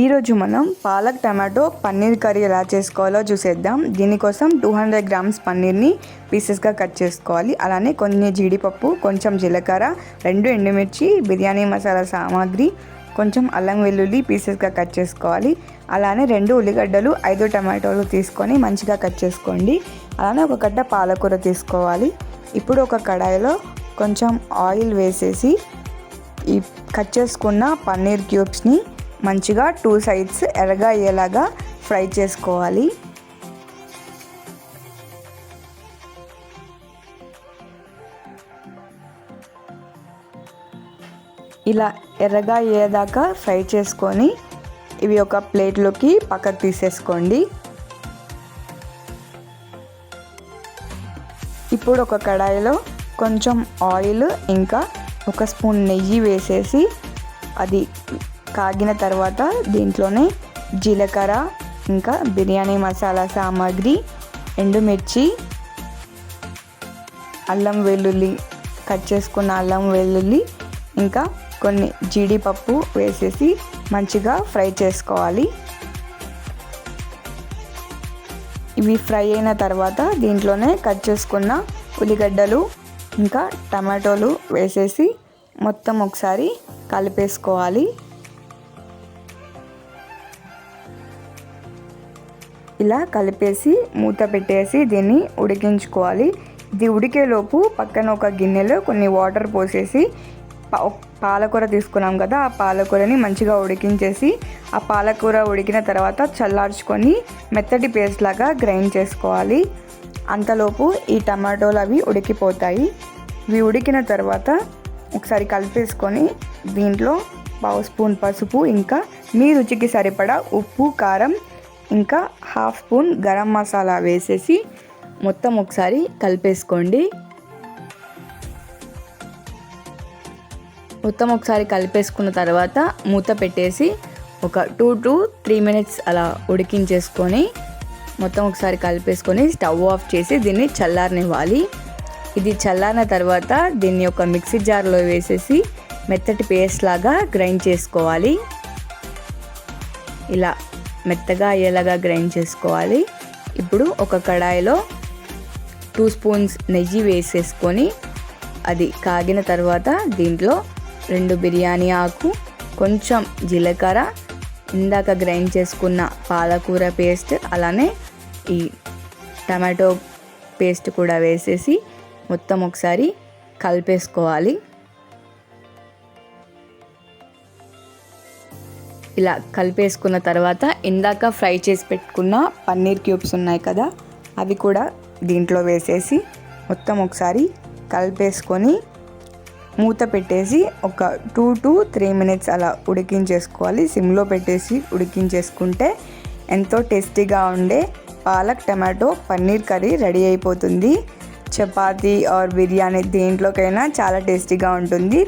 ఈరోజు మనం palak tomato paneer curry ఎలా చేసుకోవాలో చూసేద్దాం. దీనికోసం టూ హండ్రెడ్ గ్రామ్స్ పన్నీర్ని పీసెస్గా కట్ చేసుకోవాలి. అలానే కొన్ని జీడిపప్పు కొంచెం జీలకర్ర రెండు ఎండుమిర్చి బిర్యానీ మసాలా సామాగ్రి కొంచెం అల్లం వెల్లుల్లి పీసెస్గా కట్ చేసుకోవాలి. అలానే రెండు ఉల్లిగడ్డలు ఐదు టమాటోలు తీసుకొని మంచిగా కట్ చేసుకోండి. అలానే ఒక గడ్డ పాలకూర తీసుకోవాలి. ఇప్పుడు ఒక కడాయిలో కొంచెం ఆయిల్ వేసేసి ఈ కట్ చేసుకున్న పన్నీర్ క్యూబ్స్ని మంచిగా టూ సైడ్స్ ఎర్రగా అయ్యేలాగా ఫ్రై చేసుకోవాలి. ఇలా ఎర్రగా అయ్యేదాకా ఫ్రై చేసుకొని ఇవి ఒక ప్లేట్లోకి పక్కకు తీసేసుకోండి. ఇప్పుడు ఒక కడాయిలో కొంచెం ఆయిల్ ఇంకా ఒక స్పూన్ నెయ్యి వేసేసి అది కాగిన తర్వాత దీంట్లోనే జీలకర్ర ఇంకా బిర్యానీ మసాలా సామాగ్రి ఎండుమిర్చి అల్లం వెల్లుల్లి కట్ చేసుకున్న అల్లం వెల్లుల్లి ఇంకా కొన్ని జీడిపప్పు వేసేసి మంచిగా ఫ్రై చేసుకోవాలి. ఇవి ఫ్రై అయిన తర్వాత దీంట్లోనే కట్ చేసుకున్న ఉల్లిగడ్డలు ఇంకా టమాటోలు వేసేసి మొత్తం ఒకసారి కలిపేసుకోవాలి. ఇలా కలిపేసి మూత పెట్టేసి దీన్ని ఉడికించుకోవాలి. ఇది ఉడికేలోపు పక్కన ఒక గిన్నెలో కొన్ని వాటర్ పోసేసి పాలకూర తీసుకున్నాం కదా ఆ పాలకూరని మంచిగా ఉడికించేసి ఆ పాలకూర ఉడికిన తర్వాత చల్లార్చుకొని మెత్తటి పేస్ట్ లాగా గ్రైండ్ చేసుకోవాలి. అంతలోపు ఈ టమాటోలు అవి ఉడికిపోతాయి. ఇవి ఉడికిన తర్వాత ఒకసారి కలిపేసుకొని దీంట్లో పావు స్పూన్ పసుపు ఇంకా మీ రుచికి సరిపడా ఉప్పు కారం ఇంకా హాఫ్ స్పూన్ గరం మసాలా వేసేసి మొత్తం ఒకసారి కలిపేసుకోండి. మొత్తం ఒకసారి కలిపేసుకున్న తర్వాత మూత పెట్టేసి ఒక టూ టు త్రీ మినిట్స్ అలా ఉడికించేసుకొని మొత్తం ఒకసారి కలిపేసుకొని స్టవ్ ఆఫ్ చేసి దీన్ని చల్లారనివ్వాలి. ఇది చల్లారిన తర్వాత దీన్ని ఒక మిక్సీ జార్లో వేసేసి మెత్తటి పేస్ట్ లాగా గ్రైండ్ చేసుకోవాలి. ఇలా మెత్తగా అయ్యేలాగా గ్రైండ్ చేసుకోవాలి. ఇప్పుడు ఒక కడాయిలో టూ స్పూన్స్ నెయ్యి వేసేసుకొని అది కాగిన తర్వాత దీంట్లో రెండు బిర్యానీ ఆకు కొంచెం జీలకర్ర ఇందాక గ్రైండ్ చేసుకున్న పాలకూర పేస్ట్ అలానే ఈ టమాటో పేస్ట్ కూడా వేసేసి మొత్తం ఒకసారి కలిపేసుకోవాలి. ఇలా కలిపేసుకున్న తర్వాత ఇందాక ఫ్రై చేసి పెట్టుకున్న పన్నీర్ క్యూబ్స్ ఉన్నాయి కదా అవి కూడా దీంట్లో వేసేసి మొత్తం ఒకసారి కలిపేసుకొని మూత పెట్టేసి ఒక టూ టు త్రీ మినిట్స్ అలా ఉడికించేసుకోవాలి. సిమ్లో పెట్టేసి ఉడికించేసుకుంటే ఎంతో టేస్టీగా ఉండే palak tomato paneer curry ready అయిపోతుంది. చపాతీ ఆర్ బిర్యానీ దేంట్లోకైనా చాలా టేస్టీగా ఉంటుంది.